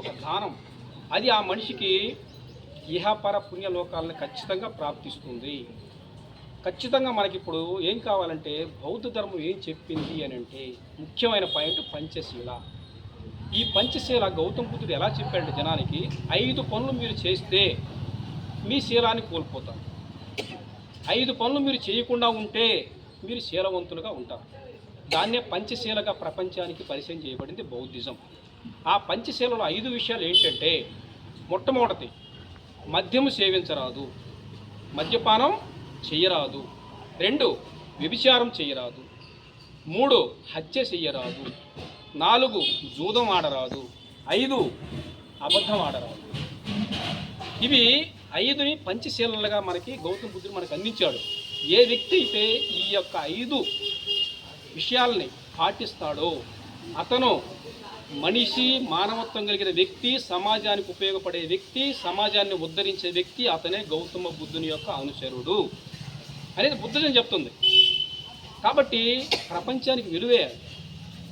ఒక దానం అది ఆ మనిషికి ఇహపర పుణ్యలోకాలను ఖచ్చితంగా ప్రాప్తిస్తుంది. ఖచ్చితంగా మనకిప్పుడు ఏం కావాలంటే బౌద్ధ ధర్మం ఏం చెప్పింది అని అంటే ముఖ్యమైన పాయింట్ పంచశీల. ఈ పంచశీల గౌతమ బుద్ధుడు ఎలా చెప్పాడు జనానికి ఐదు పనులు మీరు చేస్తే మీ శీలాన్ని కోల్పోతారు. ఐదు పనులు మీరు చేయకుండా ఉంటే మీరు శీలవంతులుగా ఉంటారు. దాన్నే పంచశీలగా ప్రపంచానికి పరిచయం చేయబడింది బౌద్ధిజం. ఆ పంచశీలలో ఐదు విషయాలు ఏంటంటే మొట్టమొదటి మద్యము సేవించరాదు మద్యపానం చేయరాదు రెండు వ్యభిచారం చేయరాదు మూడు హత్య చెయ్యరాదు నాలుగు జూదం ఆడరాదు ఐదు అబద్ధం ఆడరాదు. ఇవి ఐదుని పంచశీలలుగా మనకి గౌతమ బుద్ధుడు మనకు అందించాడు. ఏ వ్యక్తి అయితే ఈ యొక్క ఐదు విషయాల్ని పాటిస్తాడో అతను మనిషి మానవత్వం కలిగిన వ్యక్తి సమాజానికి ఉపయోగపడే వ్యక్తి సమాజాన్ని ఉద్ధరించే వ్యక్తి అతనే గౌతమ బుద్ధుని యొక్క అనుచరుడు అనేది బుద్ధుజం చెప్తుంది. కాబట్టి ప్రపంచానికి విలువే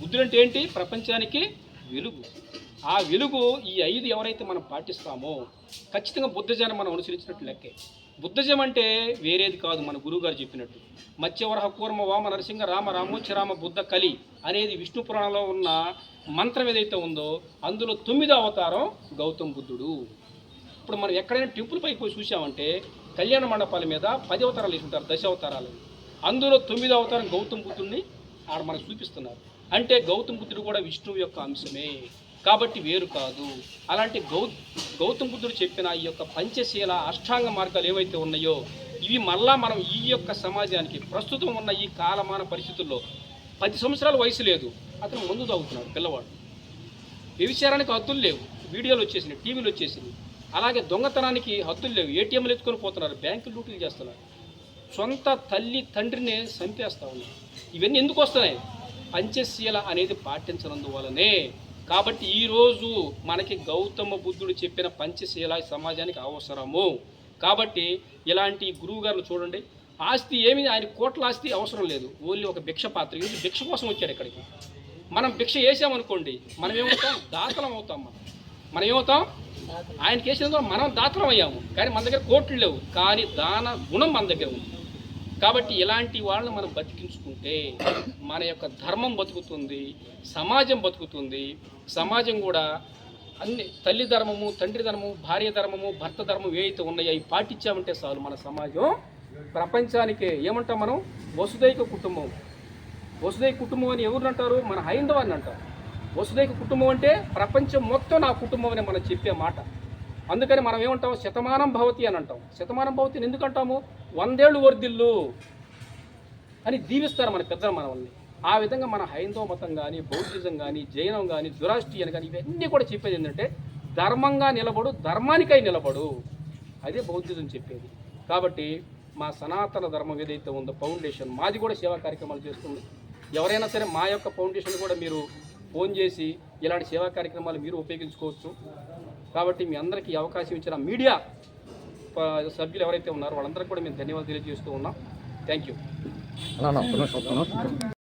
బుద్ధుడు అంటే ఏంటి? ప్రపంచానికి వెలుగు ఆ వెలుగు ఈ ఐదు ఎవరైతే మనం పాటిస్తామో ఖచ్చితంగా బుద్ధజనం మనం అనుసరించినట్టు లెక్కే. బుద్ధజం అంటే వేరేది కాదు మన గురువుగారు చెప్పినట్టు. మత్స్యవరహ కూర్మ వామ నరసింహ రామ రామోచరామ బుద్ధ కలి అనేది విష్ణు పురాణంలో ఉన్న మంత్రం ఏదైతే ఉందో అందులో తొమ్మిదో అవతారం గౌతమ్ బుద్ధుడు. ఇప్పుడు మనం ఎక్కడైనా టెంపుల్ పైకి పోయి చూసామంటే కళ్యాణ మండపాల మీద పది అవతారాలు వేసుకుంటారు దశ అవతారాలు. అందులో తొమ్మిదో అవతారం గౌతమ్ బుద్ధుడిని ఆడ మనకు చూపిస్తున్నారు. అంటే గౌతమ్ బుద్ధుడు కూడా విష్ణువు యొక్క అంశమే. కాబట్టి వేరు కాదు. అలాంటి గౌ గౌతమ్ బుద్ధుడు చెప్పిన ఈ యొక్క పంచశీల అష్టాంగ మార్గాలు ఏవైతే ఉన్నాయో ఇవి మళ్ళా మనం ఈ యొక్క సమాజానికి ప్రస్తుతం ఉన్న ఈ కాలమాన పరిస్థితుల్లో పది సంవత్సరాల వయసు లేదు. అతను ముందు తాగుతున్నాడు పిల్లవాడు. వ్యభిచారానికి హద్దులు లేవు. వీడియోలు వచ్చేసినాయి టీవీలు వచ్చేసినాయి. అలాగే దొంగతనానికి హద్దులు లేవు. ఏటీఎంలు ఎత్తుకొని పోతున్నారు బ్యాంకులు లూటీలు చేస్తున్నారు. సొంత తల్లి తండ్రినే చంపేస్తా ఉన్నారు. ఇవన్నీ ఎందుకు వస్తున్నాయి? పంచశీల అనేది పాటించనందువలనే కాబట్టి ఈరోజు మనకి గౌతమ బుద్ధుడు చెప్పిన పంచశీల సమాజానికి అవసరము. కాబట్టి ఇలాంటి గురువు గారిని చూడండి. ఆస్తి ఏమి ఆయన కోట్ల ఆస్తి అవసరం లేదు. ఓన్లీ ఒక భిక్ష పాత్ర. ఇది భిక్ష కోసం వచ్చాడు ఇక్కడికి. మనం భిక్ష వేసామనుకోండి మనం ఏమవుతాం దాతలం అవుతాం మనం. మనం ఏమవుతాం ఆయనకి వేసినందుకు మనం దాతలం అయ్యాము. కానీ మన దగ్గర కోట్లు లేవు. కానీ దాన గుణం మన దగ్గర ఉంది. కాబట్టి ఇలాంటి వాళ్ళని మనం బతికించుకుంటే మన యొక్క ధర్మం బతుకుతుంది సమాజం బతుకుతుంది. సమాజం కూడా అన్ని తల్లి ధర్మము తండ్రి ధర్మము భార్య ధర్మము భర్త ధర్మం ఏవైతే ఉన్నాయో అవి పాటించామంటే చాలు మన సమాజం. ప్రపంచానికే ఏమంటాం మనం? వసుదైక కుటుంబం. వసుదైక కుటుంబం అని ఎవరు అంటారు? మన హైందవాన్ని అంటారు. వసుదైక కుటుంబం అంటే ప్రపంచం మొత్తం నా కుటుంబం అని మనం చెప్పే మాట. అందుకని మనం ఏమంటాం? శతమానం భవతి అని అంటాం. శతమానం భవతిని ఎందుకు అంటాము వందేళ్ళు వర్ధిల్లు అని దీవిస్తారు మన పెద్దలు మనల్ని ఆ విధంగా మన హైందవ మతం కానీ బౌద్ధిజం కానీ జైనం కానీ దురాష్ట్రీయన్ కానీ ఇవన్నీ కూడా చెప్పేది ఏంటంటే ధర్మంగా నిలబడు ధర్మానికై నిలబడు. అదే బౌద్ధిజం చెప్పేది. కాబట్టి మా సనాతన ధర్మం ఏదైతే ఉందో ఫౌండేషన్ మాది కూడా సేవా కార్యక్రమాలు చేస్తుంది. ఎవరైనా సరే మా యొక్క ఫౌండేషన్ కూడా మీరు ఫోన్ చేసి ఇలాంటి సేవా కార్యక్రమాలు మీరు ఉపయోగించుకోవచ్చు. కాబట్టి మీ అందరికీ అవకాశం ఇచ్చిన మీడియా సభ్యులు ఎవరైతే ఉన్నారో వాళ్ళందరికీ కూడా మేము ధన్యవాదాలు తెలియజేస్తూ ఉన్నాం. Thank you.